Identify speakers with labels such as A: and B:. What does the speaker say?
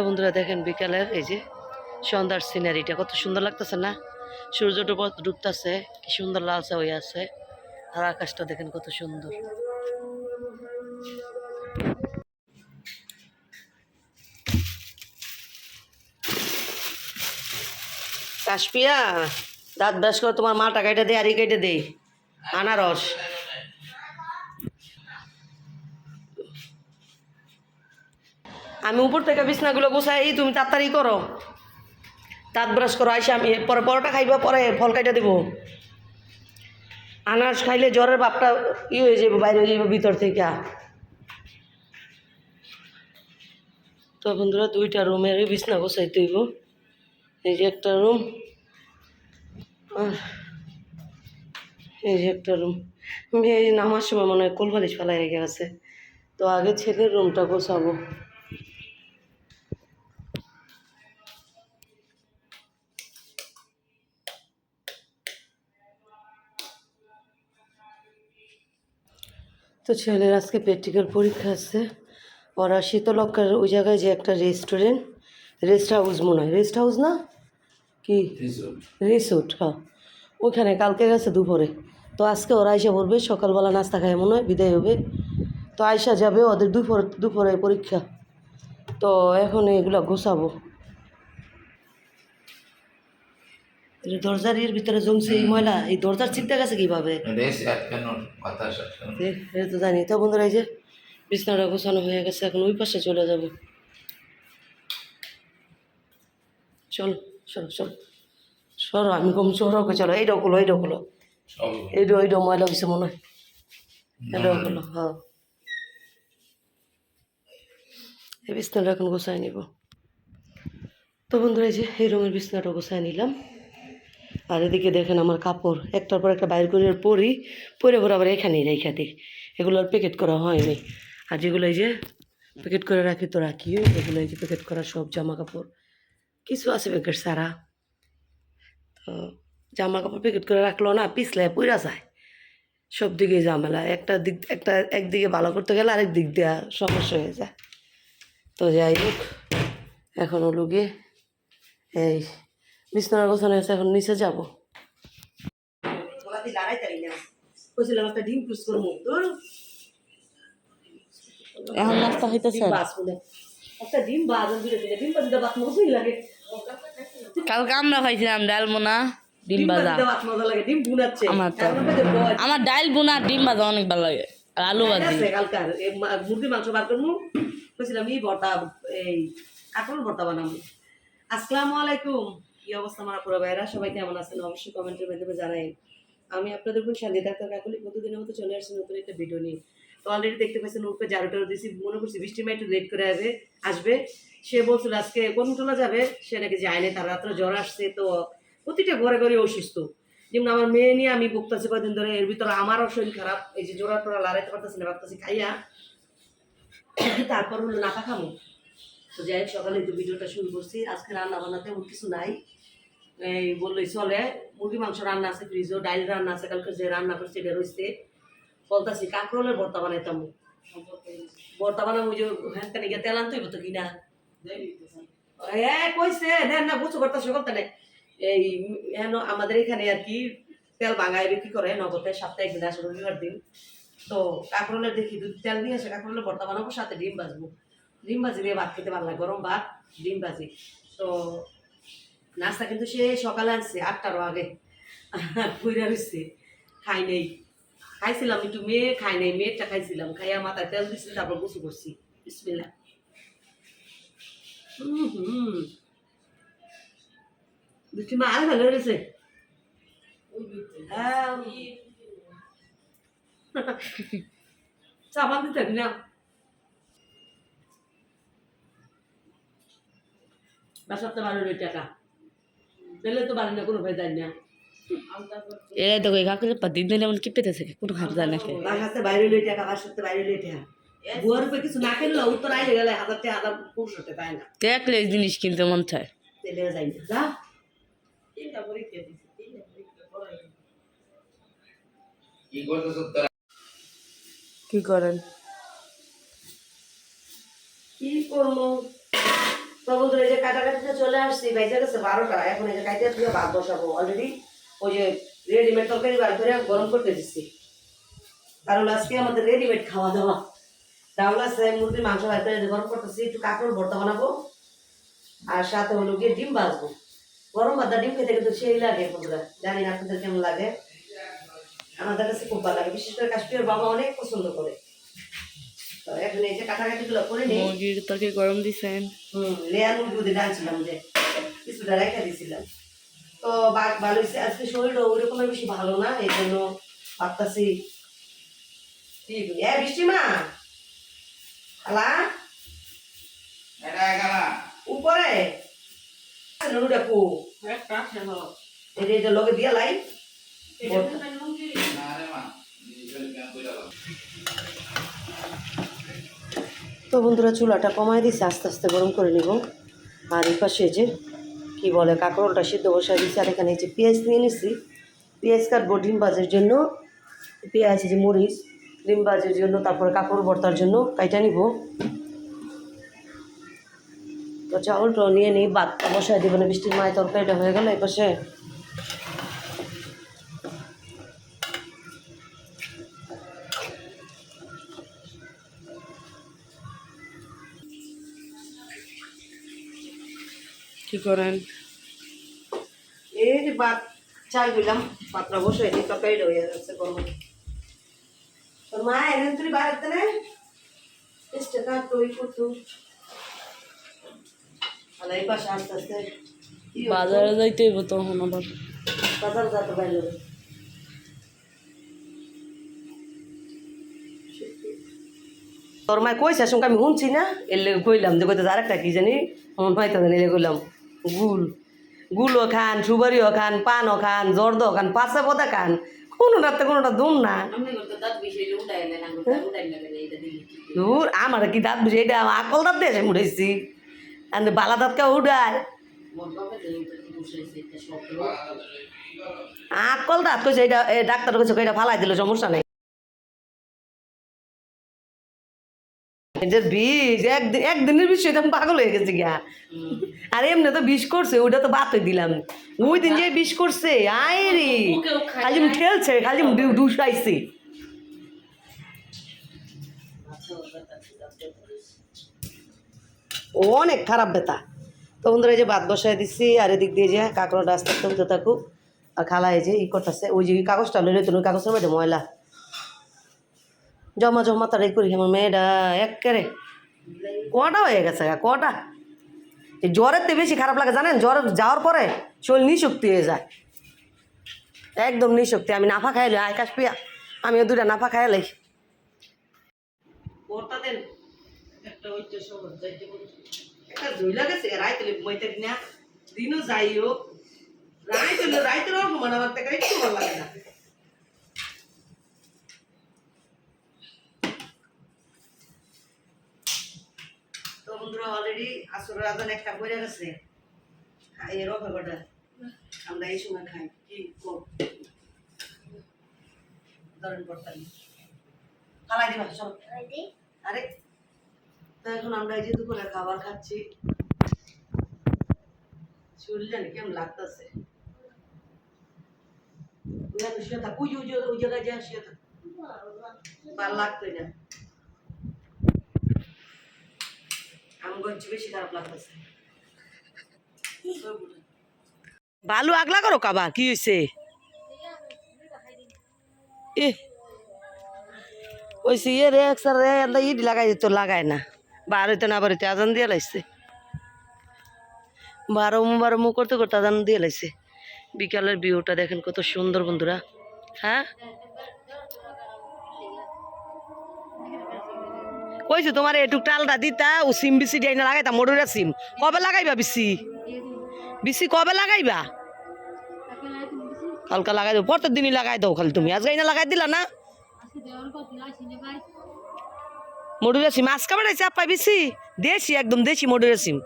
A: বন্ধুরা দেখেন বিকালের এই যে সন্ধ্যার সিনারিটা কত সুন্দর লাগতেছে না? সূর্য ডুব- ডুবতাছে, কি সুন্দর লালচা হয়ে আছে। আর আকাশটা দেখেন কত সুন্দর। কাশপিয়া, দাঁত ব্রাশ করে তোমার মাটা কেটে দে, আর ই কেটে দে। আনারস। আমি উপর থেকে বিছনাগুলো গুছাই, তুমি তাড়াতাড়ি করো। দাঁত ব্রাশ করো, আইসা আমি পরে পরোটা খাইবা, পরে ফল কাইটা দেবো। আনারস খাইলে জ্বরের বাপটা ই হয়ে যাবে বাইরে হয়ে যাবে ভিতর থেকে। তো বন্ধুরা, দুইটা রুমের বিছনা গোছাই তৈব এই যে একটা রুম এই যে একটা রুম। মেয়ে নামার সময় মনে হয় কোলবালিশ ফেলাই রেখে গেছে। তো আগে ছেলের রুমটা গোছাবো। তো ছেলের আজকে প্র্যাকটিক্যাল পরীক্ষা আছে। ওরা শীতলক্ষার ওই জায়গায় যে একটা রেস্টুরেন্ট রেস্ট হাউস মনে হয়। রেস্ট হাউস না? কি? রিসোর্ট হ্যাঁ। ওইখানে কালকে গেছে দুপুরে। তো আজকে ওরা আইসা পড়বে সকালবেলা নাস্তা খায় মনে হয় বিদায় হবে। তো আয়সা যাবে ওদের দুপুর দুপুরে পরীক্ষা। তো এখন এগুলো গোছাবো। দরজার এর ভিতরে জমছে এই ময়লা এই দরজার চিন্তা গেছে কীভাবে? এ- এটা তো জানি। তো বন্ধুরা এই যে বিছনাটা গোছানো হয়ে গেছে এখন ওই পাশে চলে যাব। চলো চলো চলো। সরো আমি কম সরো চলো। এইটাও গুলো এইটাও গুলো
B: সব
A: এইটাও এইটাও ময়লা হয়েছে মনে হয়। এটাও গুলো হ্যাঁ। এই বিছনাটা এখন গোছায় নিব। তো বন্ধুরা এই যে এই রুমের বিছনাটা গোছায় নিলাম। আর এদিকে দেখেন আমার কাপড়। একটার পর একটা বাইর করে পরি, পরে পরে আবার এখানেই রেখা দিই। এগুলো আর প্যাকেট করা হয়নি। আর যেগুলো এই যে প্যাকেট করে রাখি তো রাখি, এগুলো এই যে প্যাকেট করা সব জামা কাপড় কিছু আছে প্যাকেট সারা তো জামা কাপড় প্যাকেট করে রাখল না পিছলে পুরা যায়। সব দিকে ঝামেলা। একটা দিক, একটা একদিকে ভালো করতে গেলে আরেক দিক দেওয়া সমস্যা হয়ে যায়। তো যাই হোক, এখন হলো এই বিছনার গোছানো আছে এখন নিচে যাব।
C: এখন নাস্তা হইতেছে। কালকে আমরা খাইছিলাম ডাল বোনা ডিম ভাজা। আমার তো। আমার ডাল বোনা ডিম ভাজা অনেক ভালো লাগে। আলু ভাজি।
A: আছে কালকার মুরগির মাংস বার করব। কইছিলাম এই ভর্তা এই কাঁকরোল ভর্তা বানাবো। আসসালামু আলাইকুম। অবস্থা? আমার সবাই কেমন আছেন? অবশ্যই কমেন্টের মাধ্যমে আমি আপনাদের ডাক্তার কাকুলি মতো চলে আসছি নতুন একটা ভিডিও নিয়ে। তো অলরেডি দেখতে পাচ্ছেন উপরে দিয়েছি। মনে করছি বৃষ্টি মা একটু লেট করে আসবে আসবে। সে বলছিল, আজকে কোন যাবে? সে নাকি যায়নি। তার জ্বর আসছে। তো প্রতিটা ঘরে ঘরে অসুস্থ। যেমন আমার মেয়ে নিয়ে আমি ভুগতেছি কদিন ধরে। এর ভিতরে আমারও শরীর খারাপ। এই যে জোড়া টোড়া লড়াইতে পারতেছি না। ভাবতেছি খাইয়া তারপর হলো নাকা খামো। তো যাই হোক, সকালে একটু ভিডিওটা শুরু করছি। আজকে রান্না বান্নাতে কিছু নাই। এই বললেই চলে মুরগি মাংস রান্না আছে ফ্রিজও ডাইল রান্না আছে, কালকে যে রান্না করছে এটা রয়েছে। বলতাছি, কাঁকরোলের ভর্তা বানাইতাম। ভর্তা বানাবো ওই যে হ্যাঁ গিয়ে তেল আনতে হইব কিনা? এ, কইছে, দেন না, বুঝতে পারতাছি বলতে নেই। এই হেন আমাদের এখানে আর কি তেল বাঙায় বিক্রি করে, নগদে সপ্তাহে একদিন আসে, রবিবার দিন। তো কাঁকরোলের দেখি দুধ তেল দিয়ে আসে কাঁকরোলের ভর্তা বানাবো, সাথে ডিম ভাজবো। ডিম ভাজি দিয়ে ভাত খেতে ভালো লাগে, গরম ভাত, ডিম ভাজি। তো নাস্তা কিন্তু সে সকালে আনছে, আটটারও আগে। পুইরা রয়েছে খাই নেই। খাইছিলাম, একটু মেয়ে খাই নেই মেয়েটা খাইছিলাম, খাইয়া মাথায় তেল দিচ্ছি তারপর গুছু করছি। বিসমিল্লা হুম হুম বৃষ্টি মা আরে ভালো হয়েছে হ্যাঁ চাপান না। বাসাতে বারো টাকা। পেলে তো বাড়ি না কোনো ভাই দেয় না।
C: এরাই তো কই কাকুরে দিন দিন এমন কি পেতেছে কোনো খারাপ জানে না
A: বাসাতে বাইরে লই টাকা বাইরে লই টাকা বুয়ার কিছু না খেললো উত্তর আইলে গেলে হাজার টাকা হাজার পনেরোশো পায় না।
C: দেখলে এই জিনিস কিনতে মন চায়।
A: তেলে যাই না। যা।
B: কি করতেছ
C: কি করেন?
A: কি করব? তো তো এই যে কাটাকাটিতে চলে আসছি বেজে গেছে বারোটা। এখন এই যে কাইতে দিয়ে ভাত বসাবো। অলরেডি ওই যে রেডিমেড তরকারি বার করে গরম করতে দিচ্ছি কারণ আজকে আমাদের রেডিমেড খাওয়া দাওয়া। ডাউল আছে, মুরগির মাংস বার করে গরম করতেছি, একটু কাঁকড় ভর্তা বানাবো। আর সাথে হলো গিয়ে ডিম ভাজবো। গরম ভাতটা ডিম খেতে কিন্তু সেই লাগে বন্ধুরা। জানি না আপনাদের কেমন লাগে। আমাদের কাছে খুব ভালো লাগে। বিশেষ করে কাশ্মীরের বাবা অনেক পছন্দ করে। তো এখন এই যে কাটাকাটি করে নিই।
C: মুরগির তরকারি গরম দিছেন।
A: হুম লেয়ার মুরগি দিয়ে ডালছিলাম যে কিছুটা রেখে দিয়েছিলাম তো বা- ভালো হয়েছে আজকে শরীরটা ওরকমের বেশি ভালো না এই জন্য ভাবতাছি ঠিক এ বৃষ্টি মা! খালা? উপরে! নুডা কু এটা এটা লগে দিয়া লাই
B: না রে মা নিজের জ্ঞান কইরা
A: তো বন্ধুরা চুলাটা কমাই দিছি, আস্তে আস্তে গরম করে নিব। আর এই পাশে যে কি বলে, কাঁকরোলটা সিদ্ধ বসাই দিচ্ছি আর এখানে যে পেঁয়াজ নিয়ে নিছি। পেঁয়াজ কাটবো ডিম ভাজের জন্য, পেঁয়াজ যে মরিচ, ডিম ভাজের জন্য, তারপরে কাপড় ভর্তার জন্য কাইটা নিব। তো চাউলটা নিয়ে নিই ভাতটা বসাই দিব, না বৃষ্টির মায়ের তরকারিটা হয়ে গেল এই পাশে।
C: কি করেন?
A: এই যে ভাত চাল দিলাম পাত্র বসাই দিই তরকারিটা হয়ে যাচ্ছে গরম। তোর মা এনে তুই বাড়াতে না? চেষ্টা কাটতো ওই করতো আর এই পাশে আস্তে আস্তে
C: বাজারে যাইতে হইব তখন আবার।
A: বাজার যাতে বাইরে। তোর মায় কইছে সঙ্গে আমি শুনছি না। এলে কইলাম যে কইতে আরেকটা কি জানি। আমার ভাই তো এলে কইলাম। গুল। গুলও খান সুবারিও খান পানও খান জর্দ খান পাঁচা পদা খান। কোনোটাতে কোনোটা দুম না। দূর আমার কি দাঁত বুঝে এটা আমার আকল দাঁত দিয়ে মুড়াইছি আর বালা দাঁত কে উড়ায় আকল দাঁত কইছে এটা ডাক্তার কইছে এটা ফালাই দিল সমস্যা নাই। এটার বিষ একদিন একদিনের বিষ এটা পাগল হয়ে গেছে গিয়া। আর এমনি তো বিষ করছে ওইটা তো বাতই দিলাম। ওই দিন যে বিষ করছে আয় রে। খালি ঠেলছে খালি ডুসাইছে অনেক খারাপ ব্যথা। তো বন্ধুরা এই যে ভাত বসায় দিচ্ছি আর এদিক দিয়ে যে কাঁকড়াটা আস্তে আস্তে উঠতে থাকুক আর খালা এই যে ই করতেছে ওই যে কাগজটা লইলে তো ওই কাগজের মধ্যে ময়লা। জমা জমা তারাই করি, আমার মেয়েটা একেবারে কটা হয়ে গেছে কটা? এই জ্বরের তো বেশি খারাপ লাগে, জানেন? জ্বর যাওয়ার পরে শরীর নিশক্তি হয়ে যায়। একদম নিশক্তি, আমি নাফা খাইলে আকাশ পিয়া আমিও দুটা নাফা খাইলাই ভর্তা দেন, একটা ওইটা সহজ যাইতে বলছি একটা জুই লাগাছে রাইতে দিনও রাইতে রাইতে ঘুমান আমার একটু ভালো লাগে না তো বন্ধুরা অলরেডি আসরের একটা পড়ে গেছে। এর অভাবটা আমরা এই সময় খাই কি ধরেন করতাম খালাই দিবা সব আরে তো এখন আমরা এই যে দুপুরে খাবার খাচ্ছি। শরীর জানি কেমন লাগতেছে। শুয়ে থাক ওই ওই জায়গায় যা শুয়ে থাক। ভালো লাগতোই না। বালু আগলা করো কাবা, কি হয়েছে এ ওই ইয়ে রে একসার রে এন্দা ইট লাগাই দিত লাগায় না। বারোতে না বারোতে আজান দিয়ে লাইছে। বারো বারো মু করতে করতে আজান দিয়ে লাইছে। বিকালের ভিউটা দেখেন কত সুন্দর, বন্ধুরা। হ্যাঁ? কইছে তোমার এটুক টালটা দিতা, ও সিম বিসি দিয়ে না লাগাইতা মরুরা সিম। কবে লাগাইবা বিসি? বিসি কবে লাগাইবা? কালকা লাগাই দেবো পরের দিনই লাগাই দাও খালি তুমি। আজকে না লাগাই দিলা না? মরুরা সিম, আজকে বেড়াইছে আপা বিসি? দেশি, একদম দেশি মরুরা সিম।